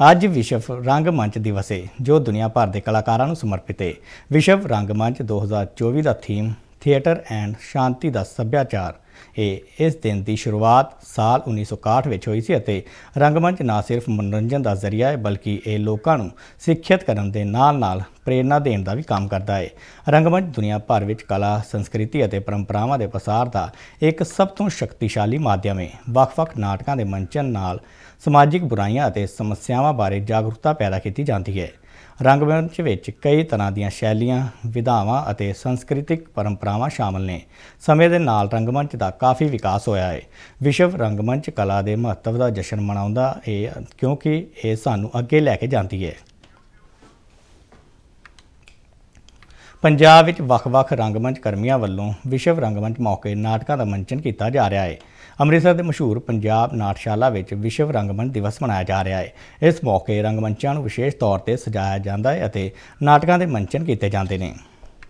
ਅੱਜ ਵਿਸ਼ਵ ਰੰਗਮੰਚ ਦਿਵਸ ਹੈ ਜੋ ਦੁਨੀਆ ਭਰ ਦੇ ਕਲਾਕਾਰਾਂ ਨੂੰ ਸਮਰਪਿਤ ਹੈ ਵਿਸ਼ਵ ਰੰਗਮੰਚ 2024 ਦਾ ਥੀਮ ਥੀਏਟਰ ਐਂਡ ਸ਼ਾਂਤੀ ਦਾ ਸੱਭਿਆਚਾਰ। ਇਹ ਇਸ ਦਿਨ ਦੀ ਸ਼ੁਰੂਆਤ ਸਾਲ 1961 ਵਿੱਚ ਹੋਈ ਸੀ ਅਤੇ ਰੰਗਮੰਚ ਨਾ ਸਿਰਫ ਮਨੋਰੰਜਨ ਦਾ ਜ਼ਰੀਆ ਹੈ, ਬਲਕਿ ਇਹ ਲੋਕਾਂ ਨੂੰ ਸਿੱਖਿਅਤ ਕਰਨ ਦੇ ਨਾਲ-ਨਾਲ ਪ੍ਰੇਰਨਾ ਦੇਣ ਦਾ ਵੀ ਕੰਮ ਕਰਦਾ ਹੈ। ਰੰਗਮੰਚ ਦੁਨੀਆ ਭਰ ਵਿੱਚ ਕਲਾ, ਸੰਸਕ੍ਰਿਤੀ ਅਤੇ ਪਰੰਪਰਾਵਾਂ ਦੇ ਪ੍ਰਸਾਰ ਦਾ ਇੱਕ ਸਭ ਤੋਂ ਸ਼ਕਤੀਸ਼ਾਲੀ ਮਾਧਿਅਮ ਹੈ। ਵੱਖ-ਵੱਖ ਨਾਟਕਾਂ ਦੇ ਮੰਚਨ ਨਾਲ ਸਮਾਜਿਕ ਬੁਰਾਈਆਂ ਅਤੇ ਸਮੱਸਿਆਵਾਂ ਬਾਰੇ ਜਾਗਰੂਕਤਾ ਪੈਦਾ ਕੀਤੀ ਜਾਂਦੀ ਹੈ। ਰੰਗਮੰਚ ਵਿੱਚ ਕਈ ਤਰ੍ਹਾਂ ਦੀਆਂ ਸ਼ੈਲੀਆਂ, ਵਿਧਾਵਾਂ ਅਤੇ ਸੰਸਕ੍ਰਿਤਿਕ ਪਰੰਪਰਾਵਾਂ ਸ਼ਾਮਲ ਨੇ। ਸਮੇਂ ਦੇ ਨਾਲ ਰੰਗਮੰਚ ਦਾ ਕਾਫੀ ਵਿਕਾਸ ਹੋਇਆ ਹੈ ਵਿਸ਼ਵ ਰੰਗਮੰਚ ਕਲਾ ਦੇ ਮਹੱਤਵ ਦਾ ਜਸ਼ਨ ਮਨਾਉਂਦਾ ਹੈ ਕਿਉਂਕਿ ਇਹ ਸਾਨੂੰ ਅੱਗੇ ਲੈ ਕੇ ਜਾਂਦੀ ਹੈ ਪੰਜਾਬ ਵਿੱਚ ਵੱਖ-ਵੱਖ ਰੰਗਮੰਚ ਕਰਮੀਆਂ ਵੱਲੋਂ ਵਿਸ਼ਵ ਰੰਗਮੰਚ ਮੌਕੇ ਨਾਟਕਾਂ ਦਾ ਮੰਚਨ ਕੀਤਾ ਜਾ ਰਿਹਾ ਹੈ ਅੰਮ੍ਰਿਤਸਰ ਦੇ ਮਸ਼ਹੂਰ ਪੰਜਾਬ ਨਾਟਸ਼ਾਲਾ ਵਿੱਚ ਵਿਸ਼ਵ ਰੰਗਮੰਚ ਦਿਵਸ ਮਨਾਇਆ ਜਾ ਰਿਹਾ ਹੈ। ਇਸ ਮੌਕੇ ਰੰਗਮੰਚਾਂ ਨੂੰ ਵਿਸ਼ੇਸ਼ ਤੌਰ ਤੇ ਸਜਾਇਆ ਜਾਂਦਾ ਹੈ ਅਤੇ ਨਾਟਕਾਂ ਦੇ ਮੰਚਨ ਕੀਤੇ ਜਾਂਦੇ ਨੇ।